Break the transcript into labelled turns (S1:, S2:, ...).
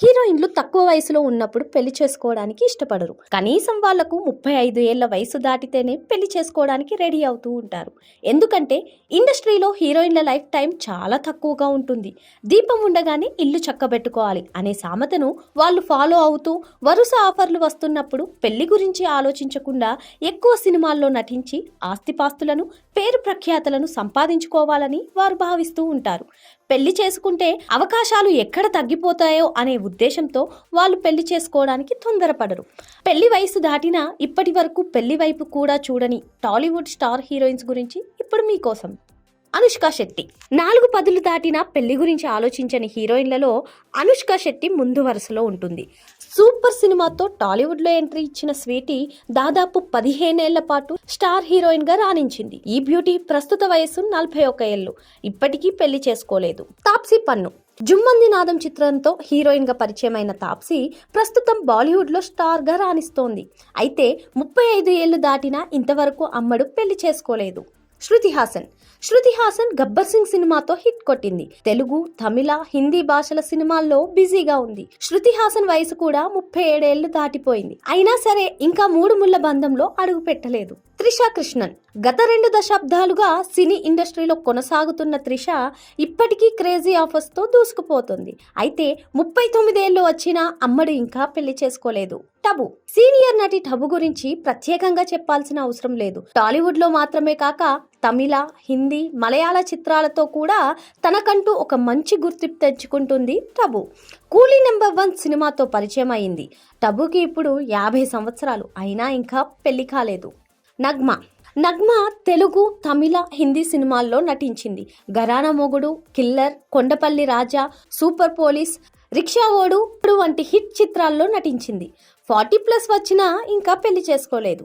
S1: హీరోయిన్లు తక్కువ వయసులో ఉన్నప్పుడు పెళ్ళి చేసుకోవడానికి ఇష్టపడరు. కనీసం వాళ్ళకు ముప్పై ఐదు ఏళ్ళ వయసు దాటితేనే పెళ్ళి చేసుకోవడానికి రెడీ అవుతూ ఉంటారు. ఎందుకంటే ఇండస్ట్రీలో హీరోయిన్ల లైఫ్ టైం చాలా తక్కువగా ఉంటుంది. దీపం ఉండగానే ఇల్లు చక్కబెట్టుకోవాలి అనే సామెతను వాళ్ళు ఫాలో అవుతూ వరుస ఆఫర్లు వస్తున్నప్పుడు పెళ్ళి గురించి ఆలోచించకుండా ఎక్కువ సినిమాల్లో నటించి ఆస్తిపాస్తులను పేరు ప్రఖ్యాతలను సంపాదించుకోవాలని వారు భావిస్తూ ఉంటారు. పెళ్ళి చేసుకుంటే అవకాశాలు ఎక్కడ తగ్గిపోతాయో అనే ఉద్దేశంతో వాళ్ళు పెళ్ళి చేసుకోవడానికి తొందరపడరు. పెళ్ళి వయసు దాటినా ఇప్పటి వరకు పెళ్ళి వైపు కూడా చూడని టాలీవుడ్ స్టార్ హీరోయిన్స్ గురించి ఇప్పుడు మీకోసం. అనుష్క శెట్టి. నాలుగు పదులు దాటిన పెళ్ళి గురించి ఆలోచించని హీరోయిన్లలో అనుష్క శెట్టి ముందు వరుసలో ఉంటుంది. సూపర్ సినిమాతో టాలీవుడ్లో ఎంట్రీ ఇచ్చిన స్వీటీ దాదాపు పదిహేనేళ్ళ పాటు స్టార్ హీరోయిన్గా రాణించింది. ఈ బ్యూటీ ప్రస్తుత వయసు నలభై ఒక ఏళ్ళు. ఇప్పటికీ పెళ్ళి చేసుకోలేదు. తాప్సీ పన్ను. జుమ్మంది నాదం చిత్రంతో హీరోయిన్గా పరిచయమైన తాప్సీ ప్రస్తుతం బాలీవుడ్లో స్టార్గా రాణిస్తోంది. అయితే ముప్పై ఐదు ఏళ్ళు దాటినా ఇంతవరకు అమ్మడు పెళ్ళి చేసుకోలేదు. శృతి హాసన్. శృతి హాసన్ గబ్బర్ సింగ్ సినిమాతో హిట్ కొట్టింది. తెలుగు తమిళ హిందీ భాషల సినిమాల్లో బిజీగా ఉంది. శృతి హాసన్ వయసు కూడా ముప్పై ఏడేళ్ళు దాటిపోయింది. అయినా సరే ఇంకా మూడు ముళ్ళ బంధంలో అడుగు పెట్టలేదు త్రిష కృష్ణన్. గత రెండు దశాబ్దాలుగా సినీ ఇండస్ట్రీలో కొనసాగుతున్న త్రిష ఇప్పటికీ క్రేజీ ఆఫర్స్తో దూసుకుపోతుంది. అయితే ముప్పై తొమ్మిదేళ్ళు వచ్చిన అమ్మడు ఇంకా పెళ్ళి చేసుకోలేదు. టబు. సీనియర్ నటి టబు గురించి ప్రత్యేకంగా చెప్పాల్సిన అవసరం లేదు. టాలీవుడ్లో మాత్రమే కాక తమిళ హిందీ మలయాళ చిత్రాలతో కూడా తనకంటూ ఒక మంచి గుర్తింపు తెచ్చుకుంటుంది టబు. కూలీ నెంబర్ వన్ సినిమాతో పరిచయం అయింది. టబుకి ఇప్పుడు యాభై సంవత్సరాలు. అయినా ఇంకా పెళ్ళి కాలేదు. నగ్మ. నగ్మ తెలుగు తమిళ హిందీ సినిమాల్లో నటించింది. Gharana Mogudu killer Kondapalli Raja super police Rikshavodu వంటి హిట్ చిత్రాల్లో నటించింది. ఫార్టీ ప్లస్ వచ్చినా ఇంకా పెళ్ళి చేసుకోలేదు.